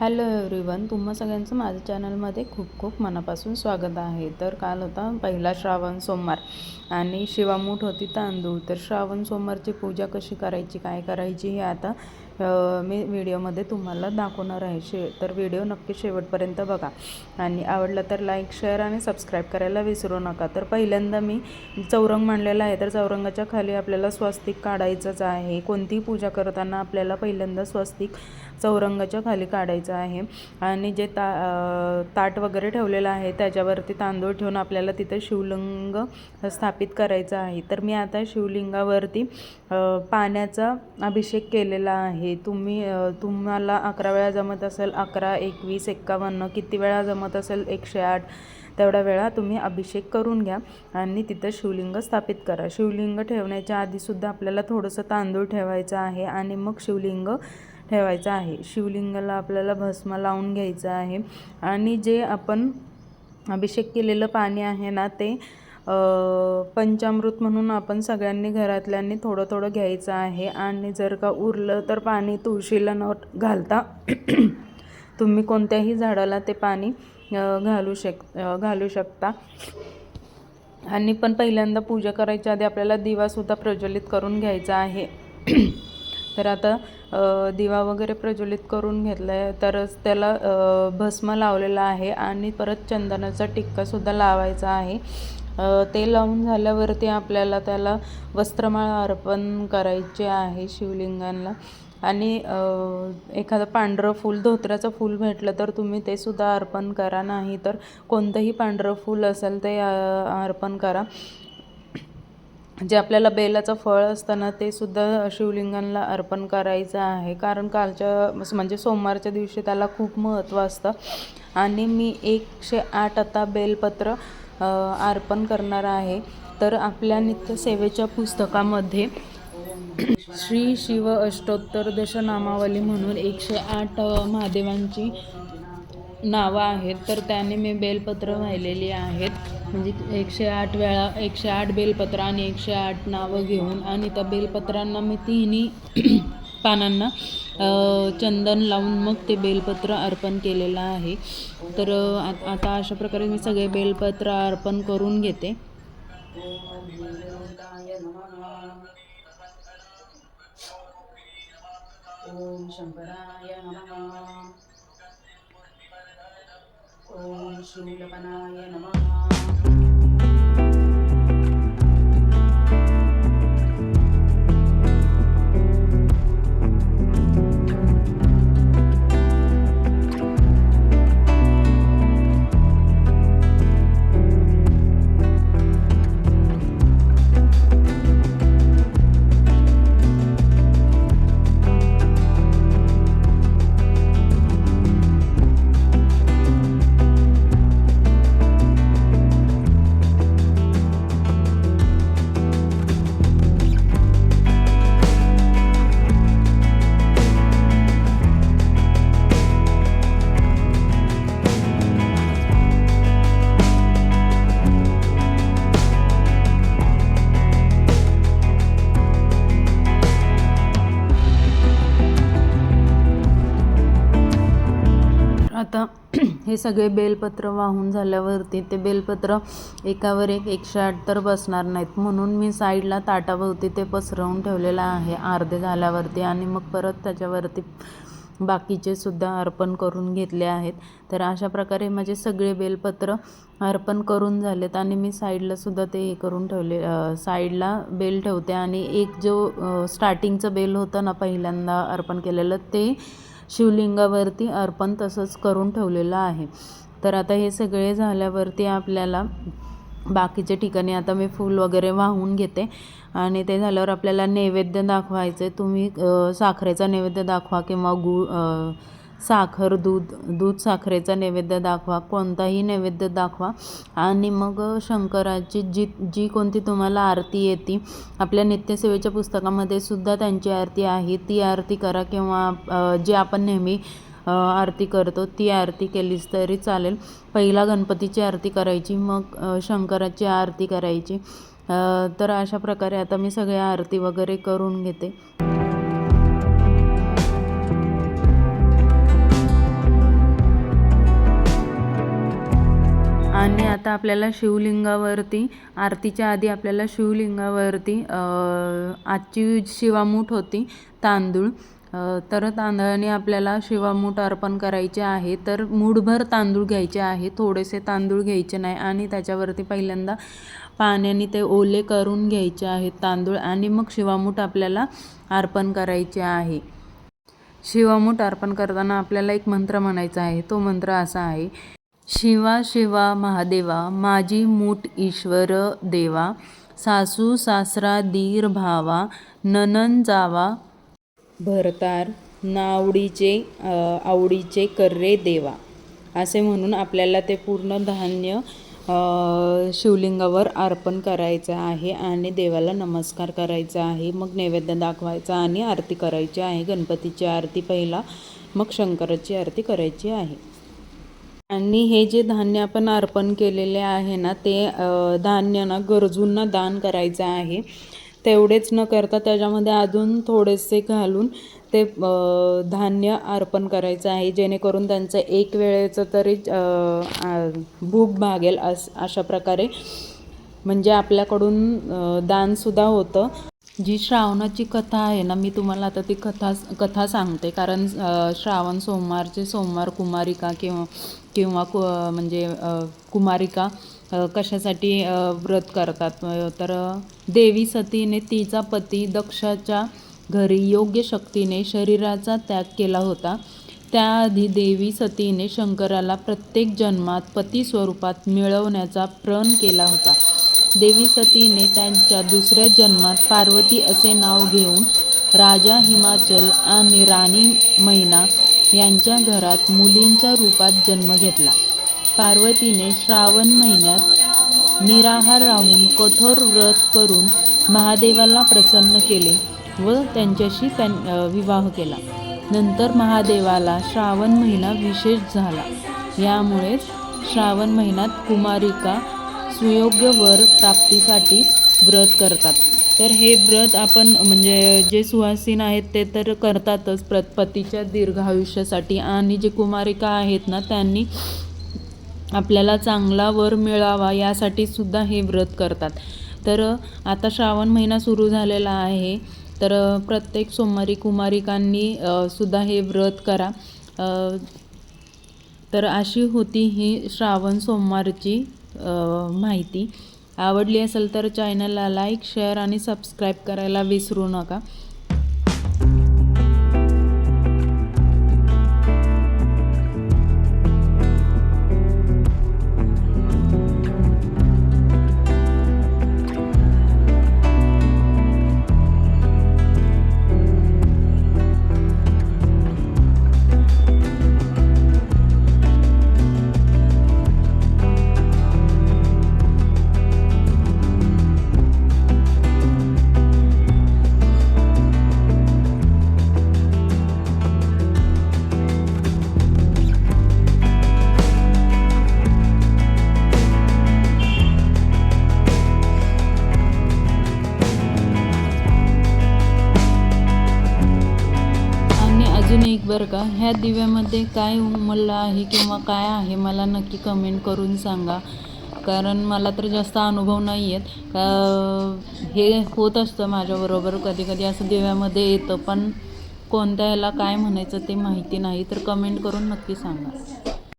Hello everyone तुम्हा सगळ्यांचं माझ्या चॅनलमध्ये खूप खूप मनापासून स्वागत आहे. तर काल होता पहिला श्रावण सोमवार आणि शिवामूठ होती तांदूळ. तर श्रावण सोमवारची पूजा कशी करायची काय करायची हे आता मी व्हिडिओमध्ये तुम्हाला दाखवणार आहे. शे तर व्हिडिओ नक्की शेवटपर्यंत बघा. आणि आवडलं तर लाईक शेअर आणि सबस्क्राईब करायला विसरू नका. तर पहिल्यांदा मी चौरंग मांडलेला आहे. तर चौरंगाच्या खाली आपल्याला स्वस्तिक काढायचंच आहे. कोणतीही पूजा करताना आपल्याला पहिल्यांदा स्वस्तिक चौरंगाच्या खाली काढायचं आहे. आणि जे ता ताट वगैरे ठेवलेलं आहे त्याच्यावरती तांदूळ ठेवून आपल्याला तिथं शिवलिंग स्थापित करायचं आहे. तर मी आता शिवलिंगावरती पाण्याचा अभिषेक केलेला आहे. तुम्ही तुम्हाला अकरा वेळा जमत असेल अकरा एकवीस एक्कावन्न किती वेळा जमत असेल एकशे आठ तेवढ्या वेळा तुम्ही अभिषेक करून घ्या आणि तिथं शिवलिंग स्थापित करा. शिवलिंग ठेवण्याच्या आधीसुद्धा आपल्याला थोडंसं तांदूळ ठेवायचं आहे आणि मग शिवलिंग ठेवायचं आहे. शिवलिंगाला आपल्याला भस्म लावून घ्यायचं आहे. आणि जे आपण अभिषेक केलेलं पाणी आहे ना ते पंचामृत म्हणून आपण सगळ्यांनी घरातल्यांनी थोडं थोडं घ्यायचं आहे. आणि जर का उरलं तर पाणी तुळशीला न घालता तुम्ही कोणत्याही झाडाला ते पाणी घालू शक घालू शकता. आणि पण पहिल्यांदा पूजा करायच्या आधी आपल्याला दिवासुद्धा प्रज्वलित करून घ्यायचा आहे. तर आता दिवा वगैरे प्रज्वलित करून घेतला आहे तरच त्याला भस्म लावलेला आहे आणि परत चंदनाचा टिक्कासुद्धा लावायचा आहे. ते लावून झाल्यावरती आपल्याला त्याला वस्त्रमाळ अर्पण करायचे आहे शिवलिंगांना आणि एखादं पांढरं फूल धोत्र्याचं फूल भेटलं तर तुम्ही ते सुद्धा अर्पण करा. नाही तर कोणतंही पांढरं फूल असेल ते अर्पण करा. जे आपल्याला बेलाचं फळ असतं ना ते सुद्धा शिवलिंगांना अर्पण करायचं आहे. कारण कालच्या म्हणजे सोमवारच्या दिवशी त्याला खूप महत्त्व असतं. आणि मी एकशे आठ आता बेलपत्र अर्पण करणार आहे. तर आपल्या नित्यसेवेच्या पुस्तकामध्ये श्री शिव अष्टोत्तर दशनामावली म्हणून एकशे आठ महादेवांची नावं आहेत तर त्याने मी बेलपत्र वाहिलेली आहेत. म्हणजे एकशे आठ वेळा एकशे आठ बेलपत्र आणि एकशे आठ नावं घेऊन आणि त्या बेलपत्रांना मी तिन्ही पानांना चंदन लावून मग ते बेलपत्र अर्पण केलेलं आहे. तर आ- आता अशा प्रकारे मी सगळे बेलपत्र अर्पण करून घेते. ओम शंकराय नमः. ओम शूलपनाय नमः हे सगळे बेलपत्र वाहून झाल्यावरती ते बेलपत्र एकावर एक एकशे आठ तर बसणार नाहीत. म्हणून मी साईडला ताटाभोवती ते पसरवून ठेवलेलं आहे. अर्धे झाल्यावरती आणि मग परत त्याच्यावरती बाकीचे सुद्धा अर्पण करून घेतले आहेत. तर अशा प्रकारे माझे सगळे बेलपत्र अर्पण करून झालेत आणि मी साईडला सुद्धा ते हे करून ठेवले साईडला बेल ठेवते आणि एक जो स्टार्टिंगचं बेल होतं ना पहिल्यांदा अर्पण केलेलं ते शिवलिंगावरती अर्पण तसंच करून ठेवलेलं आहे. तर आता हे सगळे झाल्यावरती आपल्याला बाकीच्या ठिकाणी आता मी फूल वगैरे वाहून घेते. आणि ते झाल्यावर आपल्याला नैवेद्य दाखवायचं. आहे तुम्ही साखरेचा नैवेद्य दाखवा किंवा गूळ साखर दूध दूध साखरेचा नैवेद्य दाखवा कोणताही नैवेद्य दाखवा. आणि मग शंकराची जी जी कोणती तुम्हाला आरती येते आपल्या नित्यसेवेच्या पुस्तकामध्ये सुद्धा त्यांची आरती आहे. ती आरती करा किंवा जी आपण नेहमी आरती करतो ती आरती केलीच तरी चालेल. पहिला गणपतीची आरती करायची मग शंकराची आरती करायची. तर अशा प्रकारे आता मी सगळ्या आरती वगैरे करून घेते. आणि आता आपल्याला शिवलिंगावरती आरतीच्या आधी आपल्याला शिवलिंगावरती आजची शिवामूठ होती तांदूळ. तर तांदळाने आपल्याला शिवामूठ अर्पण करायचे आहे. तर मूठभर तांदूळ घ्यायचे आहे. थोडेसे तांदूळ घ्यायचे नाही आणि त्याच्यावरती पहिल्यांदा पाण्याने ते ओले करून घ्यायचे आहेत तांदूळ आणि मग शिवामूठ आपल्याला अर्पण करायचे आहे. शिवामूठ अर्पण करताना आपल्याला एक मंत्र म्हणायचा आहे. तो मंत्र असा आहे. शिवा शिवा महादेवा माझी मूठ ईश्वर देवा सासू सासरा दीर भावा ननन जावा भरतार नावडीचे आवडीचे कर्रे देवा. असे म्हणून आपल्याला ते पूर्ण धान्य शिवलिंगावर अर्पण करायचं आहे आणि देवाला नमस्कार करायचा आहे. मग नैवेद्य दाखवायचा आणि आरती करायची आहे. गणपतीची आरती पहिला मग शंकराची आरती करायची आहे. आणि हे जे धान्य आपण अर्पण केलेले आहे ना ते धान्य ना गरजूंना दान करायचं आहे. तेवढेच न करता त्याच्यामध्ये अजून थोडेसे घालून ते धान्य अर्पण करायचं आहे. जेणेकरून त्यांचं एक वेळेचं तरी भूक भागेल अस अशा प्रकारे. म्हणजे आपल्याकडून दानसुद्धा होतं. जी श्रावणाची कथा आहे ना मी तुम्हाला आता ती कथा कथा सांगते. कारण श्रावण सोमवारचे सोमवार कुमारिका किंवा किंवा कु म्हणजे कुमारिका कशासाठी व्रत करतात. तर देवी सतीने तिचा पती दक्षाच्या घरी योग्य शक्तीने शरीराचा त्याग केला होता. त्याआधी देवी सतीने शंकराला प्रत्येक जन्मात पती स्वरूपात मिळवण्याचा प्रण केला होता. देवी सतीने त्यांच्या दुसऱ्या जन्मात पार्वती असे नाव घेऊन राजा हिमाचल आणि राणी मैना यांच्या घरात मुलींच्या रूपात जन्म घेतला. पार्वतीने श्रावण महिन्यात निराहार राहून कठोर व्रत करून महादेवाला प्रसन्न केले व त्यांच्याशी त्यां विवाह केला. नंतर महादेवाला श्रावण महिना विशेष झाला. यामुळेच श्रावण महिन्यात कुमारिका सुयोग्य वर प्राप्तीसाठी व्रत करतात. तर हे व्रत आपण म्हणजे जे सुवासीन आहेत ते तर करतातच प्र पतीच्या दीर्घायुष्यासाठी आणि जे कुमारिका आहेत ना त्यांनी आपल्याला चांगला वर मिळावा यासाठी सुद्धा हे व्रत करतात. तर आता श्रावण महिना सुरू झालेला आहे. तर प्रत्येक सोमवारी कुमारिकांनी सुद्धा हे व्रत करा. तर अशी होती ही श्रावण सोमवारची माहिती. आवडली असेल तर चॅनलला लाईक शेअर आणि सबस्क्राईब करायला विसरू नका. का? ह्या दिव्यामध्ये काय उमललं आहे किंवा काय आहे मला नक्की कमेंट करून सांगा. कारण मला तर जास्त अनुभव नाही आहेत का हे होत असतं माझ्याबरोबर. कधी कधी असं दिव्यामध्ये येतं पण कोणत्या ह्याला काय म्हणायचं ते माहिती नाही. तर कमेंट करून नक्की सांगा.